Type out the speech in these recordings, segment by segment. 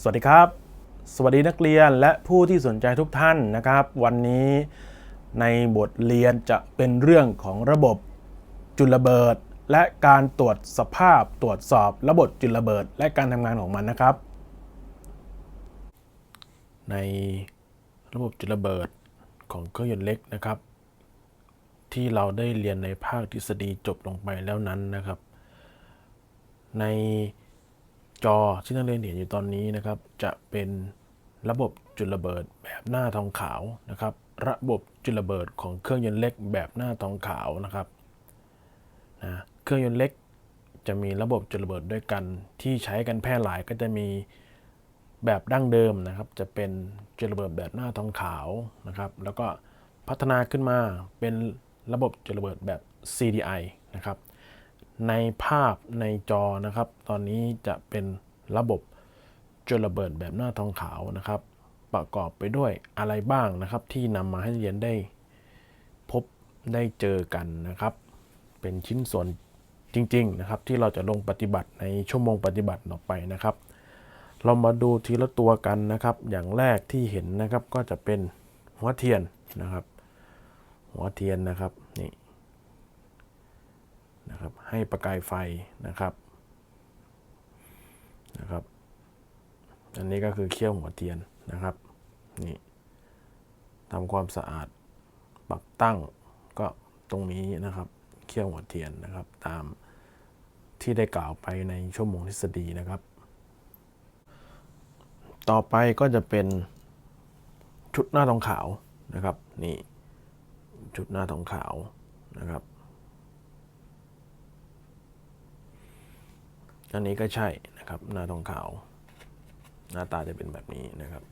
สวัสดีครับ สวัสดีนักเรียนและผู้ที่สนใจทุกท่านนะครับ วันนี้ในบทเรียนจะเป็นเรื่องของระบบจุลระเบิด และการตรวจสภาพตรวจสอบระบบจุลระเบิด และการทำงานของมันนะครับ ในระบบจุลระเบิดของเครื่องยนต์เล็กนะครับ ที่เราได้เรียนในภาคทฤษฎีจบลงไปแล้วนั้นนะครับ ใน จอที่นักเรียนเห็นอยู่ตอนนี้นะครับ จะเป็นระบบจุลระเบิดแบบหน้าทองขาวนะครับ ระบบจุลระเบิดของเครื่องยนต์เล็กแบบหน้าทองขาวนะครับนะเครื่องยนต์เล็กจะมีระบบจุลระเบิดด้วยกัน ที่ใช้กันแพร่หลายก็จะมีแบบดั้งเดิมนะครับ จะเป็นจุลระเบิดแบบหน้าทองขาวนะครับ แล้วก็พัฒนาขึ้นมาเป็นระบบจุลระเบิดแบบ CDI นะครับ ในภาพในจอนะครับ ตอนนี้จะเป็นระบบจุลระเบิดแบบหน้าทองขาวนะครับ ประกอบไปด้วยอะไรบ้างนะครับ ที่นำมาให้เรียนได้พบได้เจอกันนะครับ เป็นชิ้นส่วนจริง ๆ นะครับ ที่เราจะลงปฏิบัติในชั่วโมงปฏิบัติต่อไปนะครับ เรามาดูทีละตัวกันนะครับ อย่างแรกที่เห็นนะครับก็จะเป็นหัวเทียนนะครับ หัวเทียนนะครับนี่ นะครับ ให้ประกายไฟนะครับนะครับ อันนี้ก็คือเขี้ยวหัวเทียนนะครับนี่ทำความสะอาดปรับตั้งก็ตรงนี้นะครับเขี้ยวหัวเทียนนะครับ ตามที่ได้กล่าวไปในชั่วโมงทฤษฎีนะครับ ต่อไปก็จะเป็นชุดหน้าทองขาวนะครับนี่ชุดหน้าทองขาวนะครับ อันนี้ก็ใช่นะครับ หน้าทองขาว หน้าตาจะเป็นแบบนี้นะครับ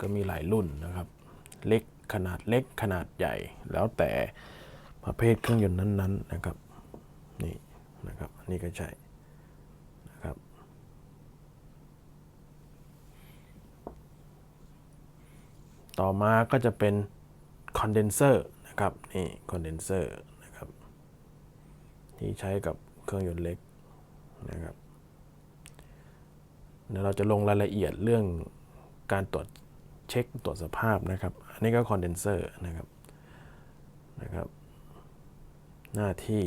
ก็มีหลายรุ่นนะครับ เล็กขนาดเล็กขนาดใหญ่ แล้วแต่ประเภทเครื่องยนต์นั้นๆนะครับ นี่นะครับนนี้ก็ใช่นะครับ ต่อมาก็จะเป็นคอนเดนเซอร์นะครับนี่คอนเดนเซอร์นะครับที่ใช้กับเครื่องยนต์เล็กนะครับเดี๋ยวเราจะลงรายละเอียดเรื่องการตรวจเช็คตรวจสภาพนะครับ อันนี้ก็คอนเดนเซอร์นะครับนะครับ หน้าที่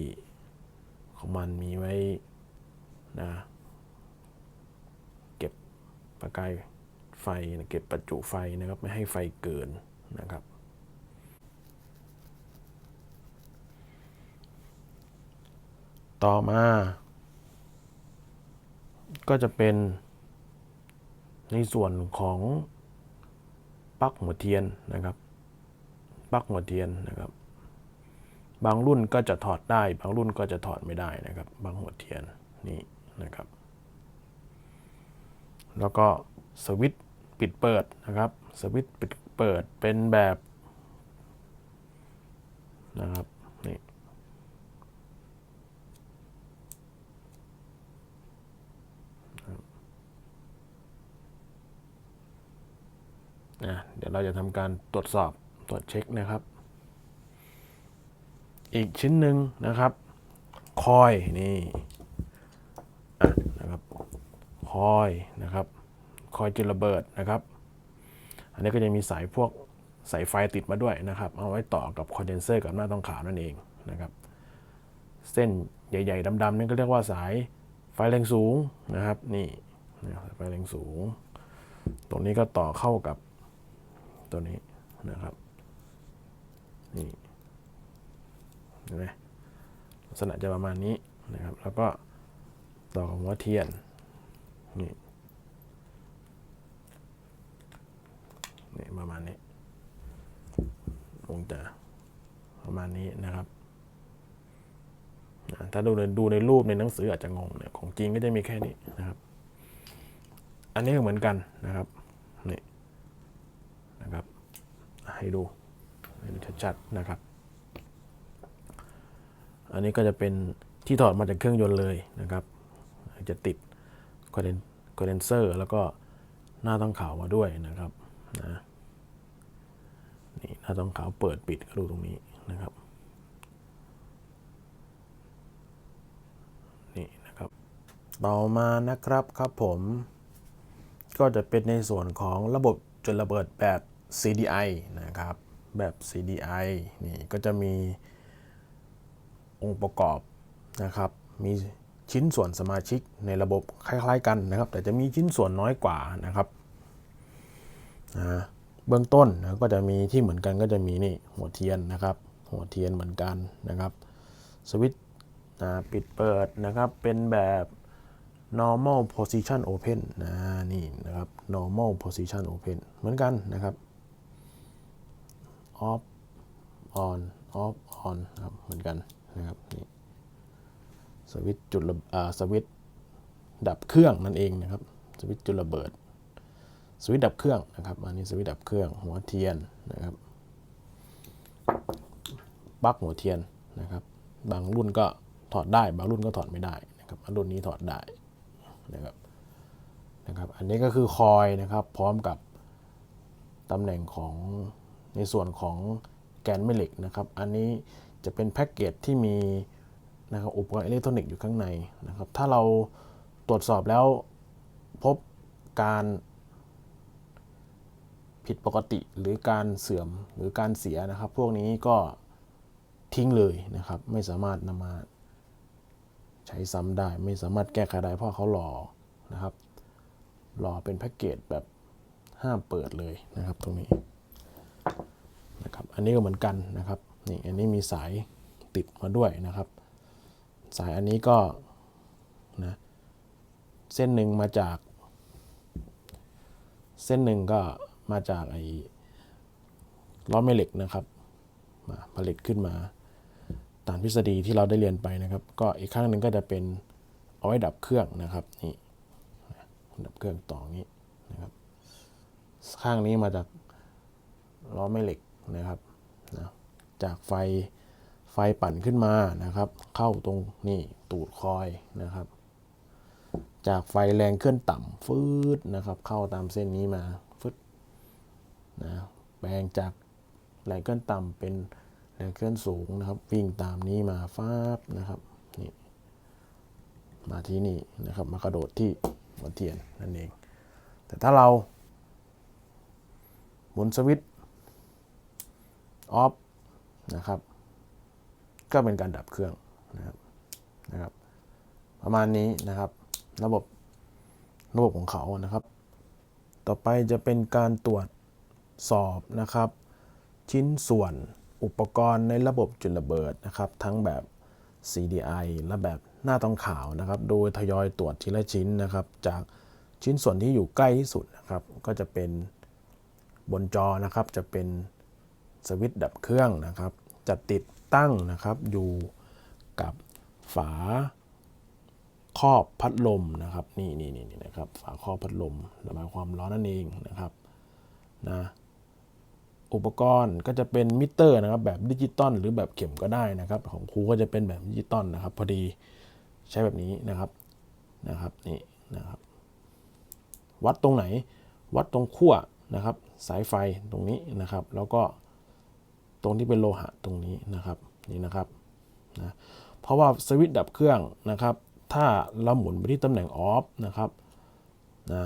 ของมันมีไว้นะเก็บประกาย ไฟเก็บประจุไฟนะครับไม่ให้ไฟเกินนะครับ ต่อมา ก็จะเป็นในส่วนของปลั๊กหัวเทียนนะครับปลั๊กหัวเทียนนะครับ บางรุ่นก็จะถอดได้ บางรุ่นก็จะถอดไม่ได้นะครับ บางหัวเทียนนี่นะครับ แล้วก็สวิตช์ ปิดเปิดนะครับ สวิตช์ปิดเปิดเป็นแบบนะครับนี่นะเดี๋ยวเราจะทำการตรวจสอบตรวจเช็คนะครับ อีกชิ้นหนึ่งนะครับ คอยนี่อ่นะครับ คอยนะครับ คอยจุลระเบิดนะครับ อันนี้ก็จะมีสายพวกสายไฟติดมาด้วยนะครับ เอาไว้ต่อกับคอนเดนเซอร์กับหน้าทองขาวนั่นเองนะครับ เส้นใหญ่ๆดำๆนี่ก็เรียกว่าสายไฟแรงสูงนะครับนี่นะครับไฟแรงสูง ตรงนี้ก็ต่อเข้ากับตัวนี้นะครับนี่เห็นไหมลักษณะจะประมาณนี้นะครับ แล้วก็ต่อกับหัวเทียนนี่ นี่ประมาณนี้คงจะประมาณนี้นะครับ ถ้าดูในดูในรูปในหนังสืออาจจะงงเนี่ยของจริงก็จะมีแค่นี้นะครับ อันนี้ก็เหมือนกันนะครับนี่นะครับ ให้ดูให้ดูชัดๆนะครับ อันนี้ก็จะเป็นที่ถอดมาจากเครื่องยนต์เลยนะครับ จะติดคอนเดนเซอร์แล้วก็หน้าต้องขาวมาด้วยนะครับ นะนี่หน้าต้องขาวเปิดปิดก็ดูตรงนี้นะครับ นี่นะครับ ต่อมานะครับครับผม ก็จะเป็นในส่วนของระบบจุดระเบิดแบบ CDI นะครับ แบบ CDI นี่ก็จะมีองค์ประกอบนะครับ มีชิ้นส่วนสมาชิกในระบบคล้าย ๆ กันนะครับ แต่จะมีชิ้นส่วนน้อยกว่านะครับ นะเบื้องต้นนะก็จะมีที่เหมือนกันก็จะมีนี่หัวเทียนนะครับ หัวเทียนเหมือนกันนะครับสวิตช์นะปิดเปิดนะครับเป็นแบบ normal position open นะนี่นะครับ normal position open เหมือนกันนะครับ off on off on นะครับเหมือนกันนะครับนี่สวิตจุดระสวิตดับเครื่องนั่นเองนะครับ สวิตจุดระเบิด สวิตช์ดับเครื่องนะครับอันนี้สวิตช์ดับเครื่องหัวเทียนนะครับปลั๊กหัวเทียนนะครับ บางรุ่นก็ถอดได้ บางรุ่นก็ถอดไม่ได้นะครับอันรุ่นนี้ถอดได้นะครับนะครับ อันนี้ก็คือคอยนะครับ พร้อมกับตำแหน่งของในส่วนของแกนแม่เหล็กนะครับ อันนี้จะเป็นแพ็กเกจที่มีนะครับอุปกรณ์อิเล็กทรอนิกส์อยู่ข้างในนะครับ ถ้าเราตรวจสอบแล้วพบการ ผิดปกติหรือการเสื่อมหรือการเสียนะครับ พวกนี้ก็ทิ้งเลยนะครับ ไม่สามารถนำมาใช้ซ้ำได้ ไม่สามารถแก้ไขได้เพราะเขาหลอนะครับหล่อเป็นแพ็กเกจแบบห้ามเปิดเลยนะครับ ตรงนี้นะครับ อันนี้ก็เหมือนกันนะครับนี่อันนี้มีสายติดมาด้วยนะครับ สายอันนี้ก็นะเส้นหนึ่งมาจาก เส้นหนึ่งก็ มาจากไอ้ล้อแม่เหล็กนะครับมาผลิตขึ้นมา ตามทฤษฎีที่เราได้เรียนไปนะครับ ก็อีกข้างหนึ่งก็จะเป็นเอาไว้ดับเครื่องนะครับนี่ดับเครื่องต่องนี้นะครับ ข้างนี้มาจากล้อแม่เหล็กนะครับนะจากไฟไฟปั่นขึ้นมานะครับ เข้าตรงนี่ตูดคอยนะครับ จากไฟแรงเคลื่อนต่ำฟืดนะครับ เข้าตามเส้นนี้มา นะแปลงจากแรงเคลื่อนต่ำเป็นแรงเคลื่อนสูงนะครับ วิ่งตามนี้มาฟาบนะครับนี่มาที่นี่นะครับ มากระโดดที่หัวเทียนนั่นเอง แต่ถ้าเรา หมุนสวิตช์ออฟนะครับ ก็เป็นการดับเครื่องนะครับนะครับ ประมาณนี้นะครับ ระบบระบบของเขานะครับ ต่อไปจะเป็นการตรวจ สอบนะครับ ชิ้นส่วนอุปกรณ์ในระบบจุดระเบิดนะครับ ทั้งแบบ CDI และแบบหน้าต้องขาวนะครับ โดยทยอยตรวจทีละชิ้นนะครับ จากชิ้นส่วนที่อยู่ใกล้ที่สุดนะครับ ก็จะเป็นบนจอนะครับ จะเป็นสวิตช์ดับเครื่องนะครับ จะติดตั้งนะครับอยู่กับฝาครอบพัดลมนะครับนี่นี่นี่นี่นะครับ ฝาครอบพัดลมระบายความร้อนนั่นเองนะครับนะ อุปกรณ์ก็จะเป็นมิเตอร์นะครับแบบดิจิตอลหรือแบบเข็มก็ได้นะครับ ของครูก็จะเป็นแบบดิจิตอลนะครับ พอดีใช้แบบนี้นะครับนะครับนี่นะครับ วัดตรงไหนวัดตรงขั้วนะครับ สายไฟตรงนี้นะครับ แล้วก็ตรงที่เป็นโลหะตรงนี้นะครับนี่นะครับนะเพราะว่าสวิตช์ดับเครื่องนะครับ ถ้าเราหมุนไปที่ตำแหน่งออฟนะครับนะ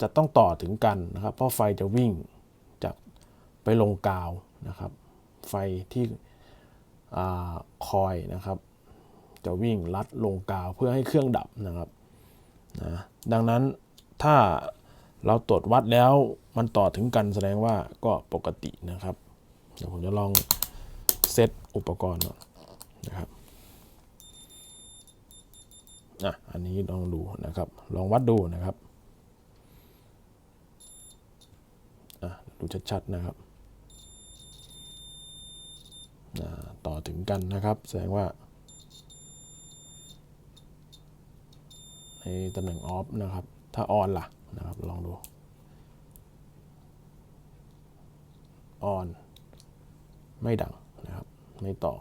จะต้องต่อถึงกันนะครับ เพราะไฟจะวิ่ง ไปลงกาวนะครับ ไฟที่อคอยนะครับ จะวิ่งลัดลงกาวเพื่อให้เครื่องดับนะครับนะดังนั้นถ้าเราตรวจวัดแล้วมันต่อถึงกันแสดงว่าก็ปกตินะครับ เดี๋ยวผมจะลองเซตอุปกรณ์นะครับอะอันนี้ลองดูนะครับ ลองวัดดูนะครับอะดูชัดๆนะครับ ต่อถึงกันนะครับ แสดงว่า ในตำแหน่งออฟนะครับ ถ้าออนล่ะนะครับ ลองดูออนไม่ดังนะครับ ไม่ต่อ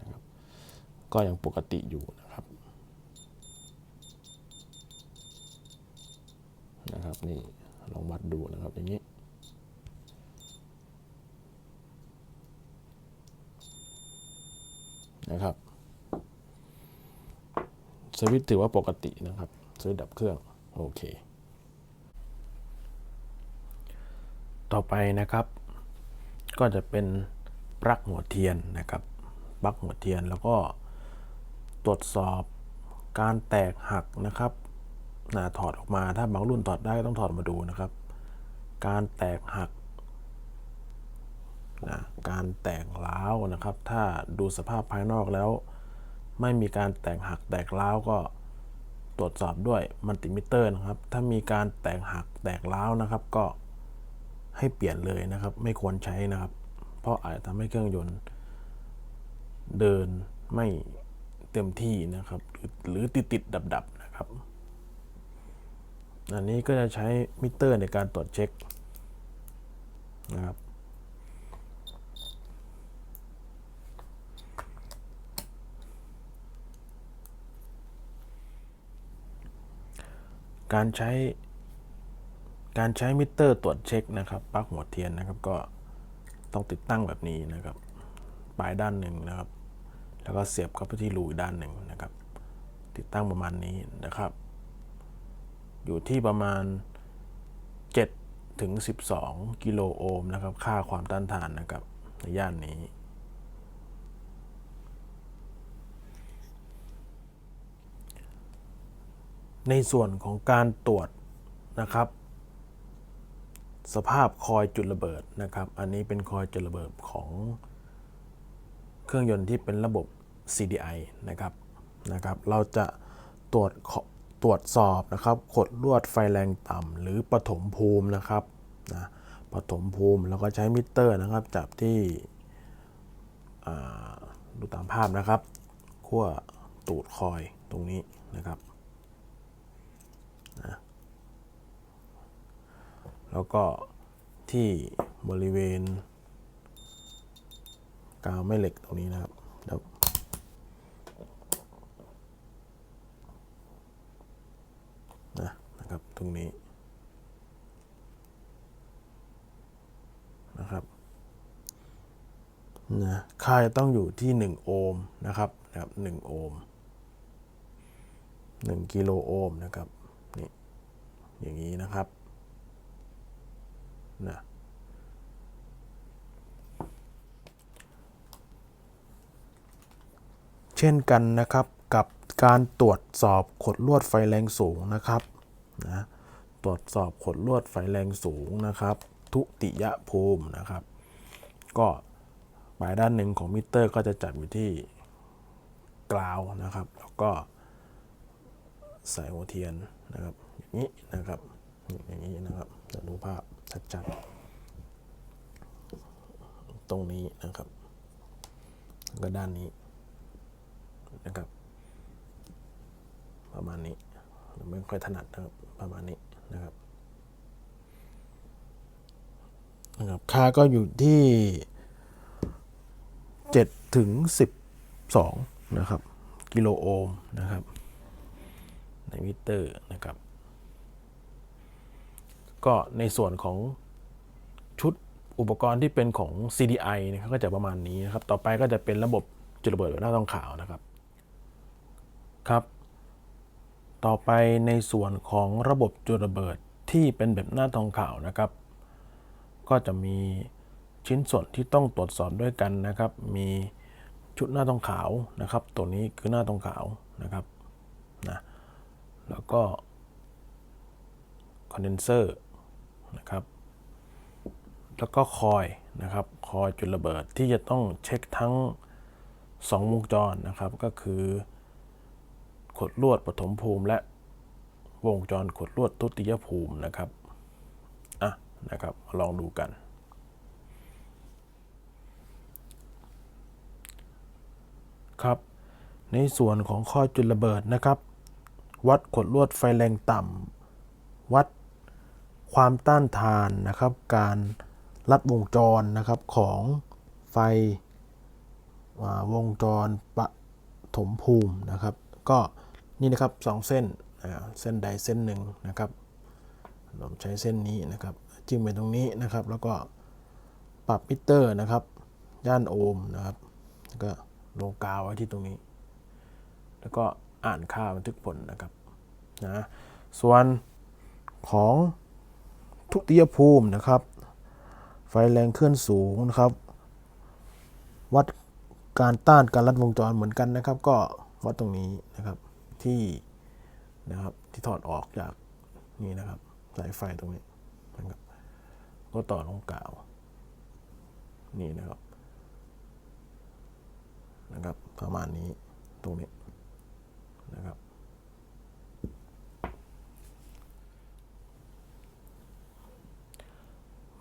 นะครับ ก็ยังปกติอยู่นะครับนะครับนี่ลองวัดดูนะครับอย่างนี้ นะครับสวิตถือว่าปกตินะครับสวิตดับเครื่อง โอเค ต่อไปนะครับ ก็จะเป็นปลั๊กหัวเทียนนะครับปลั๊กหัวเทียนแล้วก็ตรวจสอบการแตกหักนะครับนะถอดออกมาถ้าบางรุ่นถอดได้ต้องถอดมาดูนะครับ การแตกหัก นะการแตกร้าวนะครับ ถ้าดูสภาพภายนอกแล้ว ไม่มีการแตกหักแตกร้าวก็ตรวจสอบด้วยมัลติมิเตอร์นะครับ ถ้ามีการแตกหักแตกร้าวนะครับ ก็ให้เปลี่ยนเลยนะครับ ไม่ควรใช้นะครับ เพราะอาจจะทำให้เครื่องยนต์เดินไม่เต็มที่นะครับ หรือติดติดดับดับนะครับ อันนี้ก็จะใช้มิเตอร์ในการตรวจเช็คนะครับ การใช้ การใช้มิเตอร์ตรวจเช็คนะครับปลั๊กหัวเทียนนะครับก็ต้องติดตั้งแบบนี้นะครับปลายด้านหนึ่งนะครับ แล้วก็เสียบเข้าไปที่รูด้านหนึ่งนะครับ ติดตั้งประมาณนี้นะครับ อยู่ที่ประมาณ 7 ถึง 12 กิโลโอห์มนะครับ ค่าความต้านทานนะครับในย่านนี้ ในส่วนของการตรวจนะครับ สภาพคอยจุดระเบิดนะครับ อันนี้เป็นคอยจุดระเบิดของเครื่องยนต์ที่เป็นระบบ CDI นะครับนะครับ เราจะตรวจขตรวจสอบนะครับขดลวดไฟแรงต่ำหรือปฐมภูมินะครับนะปฐมภูมิแล้วก็ใช้มิเตอร์นะครับจับที่อ่าดูตามภาพนะครับขั้วตูดคอยตรงนี้นะครับ แล้วก็ที่บริเวณ กาวแม่เหล็กตรงนี้นะครับแล้วนะนะครับตรงนี้นะครับนะค่าจะต้องอยู่ที่ 1 โอห์มนะครับนะครับ1โอห์ม1กิโลโอห์มนะครับนี่อย่างนี้นะครับ นะเช่นกันนะครับกับการตรวจสอบขดลวดไฟแรงสูงนะครับนะตรวจสอบขดลวดไฟแรงสูงนะครับ ทุติยภูมินะครับ ก็ปลายด้านหนึ่งของมิเตอร์ก็จะจับอยู่ที่กราวนะครับ แล้วก็ใส่หัวเทียนนะครับอย่างนี้นะครับ อย่างนี้นะครับจะดูภาพชัดๆตรงนี้นะครับแล้วก็ด้านนี้นะครับ ประมาณนี้ไม่ค่อยถนัดนะครับประมาณนี้นะครับนะครับค่าก็อยู่ที่7ถึง12 นะครับ กิโลโอห์มนะครับ ในมิเตอร์นะครับ ก็ในส่วนของชุดอุปกรณ์ที่เป็นของ CDI นะครับก็จะประมาณนี้นะครับ ต่อไปก็จะเป็นระบบจุดระเบิดแบบหน้าทองขาวนะครับ ครับ ต่อไปในส่วนของระบบจุดระเบิดที่เป็นแบบหน้าทองขาวนะครับ ก็จะมีชิ้นส่วนที่ต้องตรวจสอบด้วยกันนะครับ มีชุดหน้าทองขาวนะครับ ตัวนี้คือหน้าทองขาวนะครับนะแล้วก็คอนเดนเซอร์ นะครับ แล้วก็คอยนะครับคอยจุดระเบิดที่จะต้องเช็คทั้ง 2 วงจรนะครับ ก็คือขดลวดปฐมภูมิและวงจรขดลวดทุติยภูมินะครับอะนะครับลองดูกัน ครับ ในส่วนของข้อจุดระเบิดนะครับ วัดขดลวดไฟแรงต่ำวัด ความต้านทานนะครับ การลัดวงจรนะครับของไฟวงจรปฐมภูมินะครับ ก็นี่นะครับสองเส้นเส้นใดเส้นหนึ่งนะครับผมใช้เส้นนี้นะครับ จิ้มไปตรงนี้นะครับ แล้วก็ปรับมิเตอร์นะครับย่านโอห์มนะครับก็ลงกาวไว้ที่ตรงนี้ แล้วก็อ่านค่าบันทึกผลนะครับนะส่วนของ ทุติยภูมินะครับ ไฟแรงเคลื่อนสูงนะครับ วัดการต้านการลัดวงจรเหมือนกันนะครับ ก็วัดตรงนี้นะครับที่นะครับที่ถอดออกจากนี่นะครับสายไฟตรงนี้นะครับก็ต่อลงกาวนี่นะครับนะครับประมาณนี้ตรงนี้นะครับ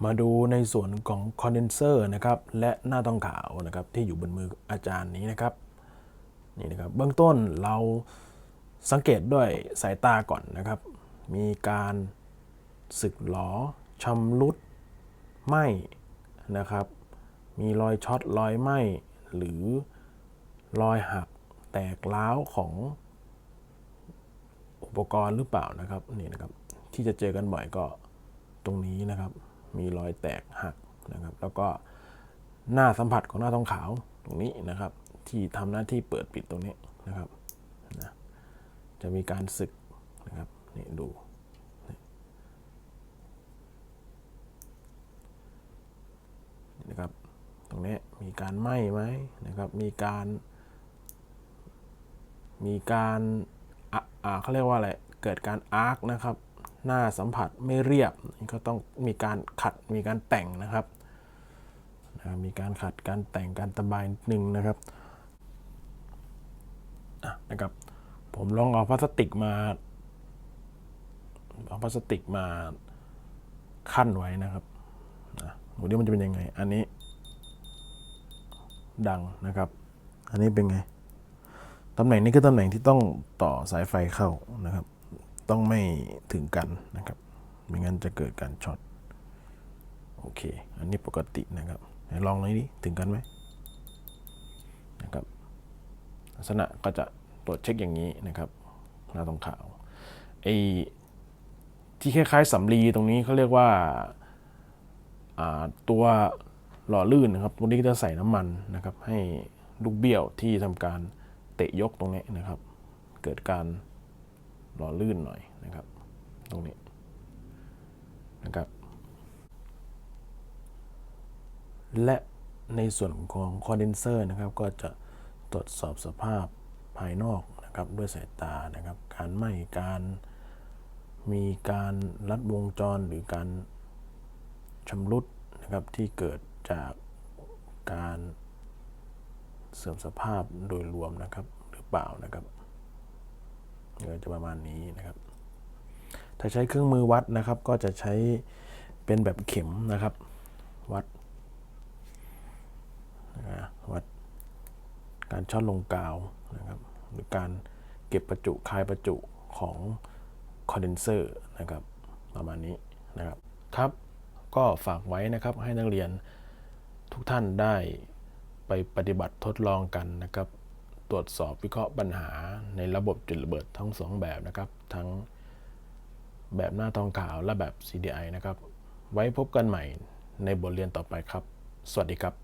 มาดูในส่วนของคอนเดนเซอร์นะครับและหน้าต้องขาวนะครับที่อยู่บนมืออาจารย์นี้นะครับนี่นะครับเบื้องต้นเราสังเกตด้วยสายตาก่อนนะครับ มีการสึกหลอชำรุดไหมนะครับ มีรอยช็อตรอยไหมหรือรอยหักแตกร้าวของอุปกรณ์หรือเปล่านะครับนี่นะครับที่จะเจอกันบ่อยก็ตรงนี้นะครับ มีรอยแตกหักนะครับ แล้วก็หน้าสัมผัสของหน้าทองขาวตรงนี้นะครับ ที่ทำหน้าที่เปิดปิดตรงนี้นะครับนะจะมีการสึกนะครับนี่ดูนะครับ ตรงนี้มีการไหม้ไหมนะครับ มีการ มีการอ่าเขาเรียกว่าอะไร เกิดการอาร์คนะครับ หน้าสัมผัสไม่เรียบก็ต้องมีการขัดมีการแต่งนะครับมีการขัดการแต่งการตะบายนิดนึงนะครับะนะครับ ผมลองเอาพลาสติกมาเอาพลาสติกมาขั้นไว้นะครับนะดูดิมันจะเป็นยังไง อันนี้ ดังนะครับ อันนี้เป็นไงตำแหน่งนี้คือตำแหน่งที่ต้องต่อสายไฟเข้านะครับ ต้องไม่ถึงกันนะครับ ไม่งั้นจะเกิดการช็อต โอเค อันนี้ปกตินะครับลองหน่อยดิ ถึงกันไหมนะครับลักษณะก็จะตรวจเช็คอย่างนี้นะครับ หน้าตรงขาวไอ้ที่คล้ายๆสำลีตรงนี้เขาเรียกว่าตัวหล่อลื่นนะครับตรงนี้ก็จะใส่น้ำมันนะครับ ให้ลูกเบี้ยวที่ทำการเตะยกตรงนี้นะครับ เกิดการ หล่อลื่นหน่อยนะครับ ตรงนี้นะครับ และในส่วนของคอนเดนเซอร์นะครับ ก็จะตรวจสอบสภาพภายนอกนะครับ ด้วยสายตานะครับ การไหม้การมีการลัดวงจรหรือการชำรุดนะครับที่เกิดจากการเสื่อมสภาพโดยรวมนะครับหรือเปล่านะครับ ก็จะประมาณนี้นะครับ ถ้าใช้เครื่องมือวัดนะครับ ก็จะใช้เป็นแบบเข็มนะครับ วัดนะวัดการช็อตลงกาวนะครับ หรือการเก็บประจุคายประจุของคอนเดนเซอร์นะครับ ประมาณนี้นะครับครับ ก็ฝากไว้นะครับให้นักเรียนทุกท่านได้ไปปฏิบัติทดลองกันนะครับ ตรวจสอบวิเคราะห์ปัญหาในระบบจุดระเบิดทั้งสองแบบนะครับ ทั้งแบบหน้าทองขาวและแบบ CDI นะครับ ไว้พบกันใหม่ในบทเรียนต่อไปครับ สวัสดีครับ